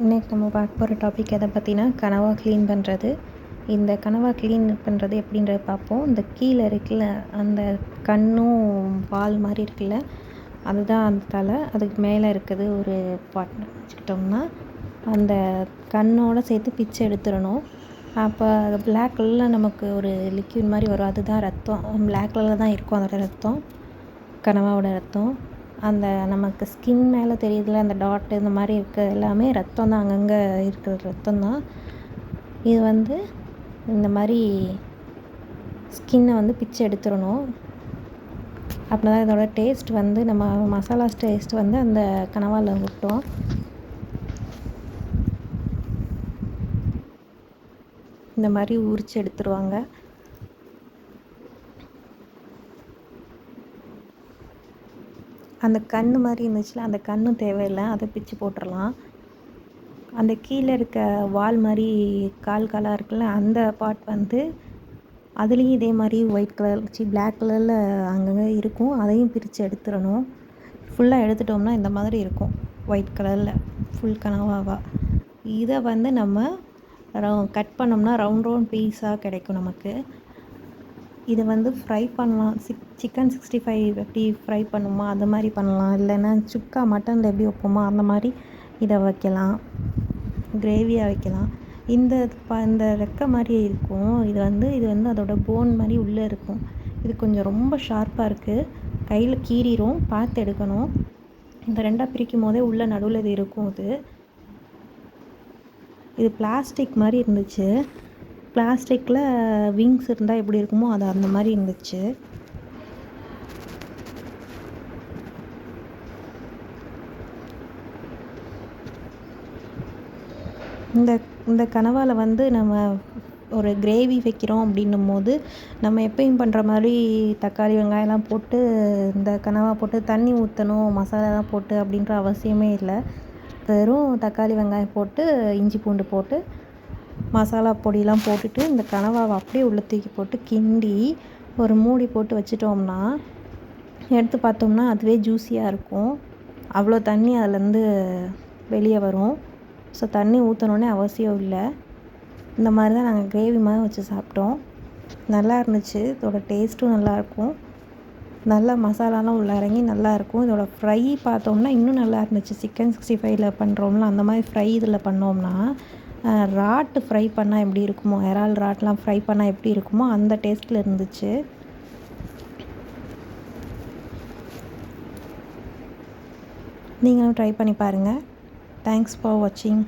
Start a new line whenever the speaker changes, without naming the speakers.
இன்றைக்கி நம்ம பார்க்க போகிற டாபிக் எதை பார்த்தீங்கன்னா கனவா க்ளீன் பண்ணுறது இந்த கனவா க்ளீன் பண்ணுறது எப்படின்றத பார்ப்போம். இந்த கீழே இருக்குல்ல அந்த கண்ணும் பால் மாதிரி இருக்குல்ல அதுதான் அந்த தலை. அதுக்கு மேலே இருக்குது ஒரு பாட்னர் வச்சுக்கிட்டோம்னா அந்த கண்ணோட சேர்த்து பிச்சை எடுத்துடணும். அப்போ பிளாக் கலரில் நமக்கு ஒரு லிக்யூட் மாதிரி வரும். அதுதான் ரத்தம். பிளாக் கலரில் தான் இருக்கும் அதோட ரத்தம். கனவாவோட ரத்தம். அந்த நமக்கு ஸ்கின் மேலே தெரியுதுல அந்த டாட்டு இந்த மாதிரி இருக்க எல்லாமே ரத்தம் தான் அங்கங்கே இருக்கிற ரத்தம் தான். இது வந்து இந்த மாதிரி ஸ்கின்னை வந்து பிச்சு எடுத்துடணும். அப்படி தான் இதோட டேஸ்ட் வந்து நம்ம மசாலா டேஸ்ட் வந்து அந்த கனவாவில் விட்டோம் இந்த மாதிரி உரித்து எடுத்துருவாங்க. அந்த கண் மாதிரி இருந்துச்சுல அந்த கண்ணும் தேவையில்லை அதை பிச்சு போட்டுடலாம் அந்த கீழே இருக்க வால் மாதிரி கால் காலாக இருக்குல்ல அந்த பார்ட் வந்து அதுலேயும் இதே மாதிரி ஒயிட் கலர் சி பிளாக் கலரில் அங்கங்கே இருக்கும். அதையும் பிரித்து எடுத்துடணும். ஃபுல்லாக எடுத்துட்டோம்னா இந்த மாதிரி இருக்கும் ஒயிட் கலரில் ஃபுல் கனவாவா. இதை வந்து நம்ம ரவு கட் பண்ணோம்னா ரவுண்ட் ரவுண்ட் பீஸாக கிடைக்கும் நமக்கு. இதை வந்து ஃப்ரை பண்ணலாம். சிக் சிக்கன் சிக்ஸ்டி ஃபைவ் எப்படி ஃப்ரை பண்ணுமா? அந்த மாதிரி பண்ணலாம். இல்லைன்னா சுக்கா மட்டனில் எப்படி வைப்போமோ அந்த மாதிரி இதை வைக்கலாம். கிரேவியாக வைக்கலாம். இந்த ப இந்த ரெக்கை மாதிரி இருக்கும். இது வந்து இது வந்து அதோடய போன் மாதிரி உள்ளே இருக்கும். இது கொஞ்சம் ரொம்ப ஷார்ப்பாக இருக்குது கையில் கீறிடும் பார்த்து எடுக்கணும். இந்த ரெண்டாக பிரிக்கும் போதே உள்ளே நடுவில் இது இருக்கும். இது இது பிளாஸ்டிக் மாதிரி இருந்துச்சு. பிளாஸ்டிக்கில் விங்ஸ் இருந்தால் எப்படி இருக்குமோ அது அந்த மாதிரி இருந்துச்சு. இந்த இந்த கனவால் வந்து நம்ம ஒரு கிரேவி வைக்கிறோம் அப்படின்னும் போது நம்ம எப்பயும் பண்ணுற மாதிரி தக்காளி வெங்காயம்லாம் போட்டு இந்த கனவா போட்டு தண்ணி ஊற்றணும் மசாலாலாம் போட்டு அப்படின்ற அவசியமே இல்லை. வெறும் தக்காளி வெங்காயம் போட்டு இஞ்சி பூண்டு போட்டு மசாலா பொடியெலாம் போட்டுட்டு இந்த கனவாவை அப்படியே உள்ளே தூக்கி போட்டு கிண்டி ஒரு மூடி போட்டு வச்சிட்டோம்னா எடுத்து பார்த்தோம்னா அதுவே ஜூஸியாக இருக்கும். அவ்வளோ தண்ணி அதுலேருந்து வெளியே வரும். ஸோ தண்ணி ஊற்றணுன்னே அவசியம் இல்லை. இந்த மாதிரி தான் நாங்கள் கிரேவி மாதிரி வச்சு சாப்பிட்டோம். நல்லா இருந்துச்சு. இதோட டேஸ்ட்டும் நல்லாயிருக்கும் நல்லா மசாலாலாம் உள்ள இறங்கி நல்லாயிருக்கும் இதோட ஃப்ரை பார்த்தோம்னா இன்னும் நல்லா இருந்துச்சு. சிக்கன் சிக்ஸ்டி ஃபைவ்ல பண்ணுறோம்ல அந்த மாதிரி ஃப்ரை இதில் பண்ணோம்னா ராட்டு ஃப்ரை பண்ணால் எப்படி இருக்குமோ இறால் ராட்லாம் ஃப்ரை பண்ணால் எப்படி இருக்குமோ அந்த டேஸ்ட்டில் இருந்துச்சு. நீங்களும் ட்ரை பண்ணி பாருங்கள் தேங்க்ஸ் ஃபார் வாட்சிங்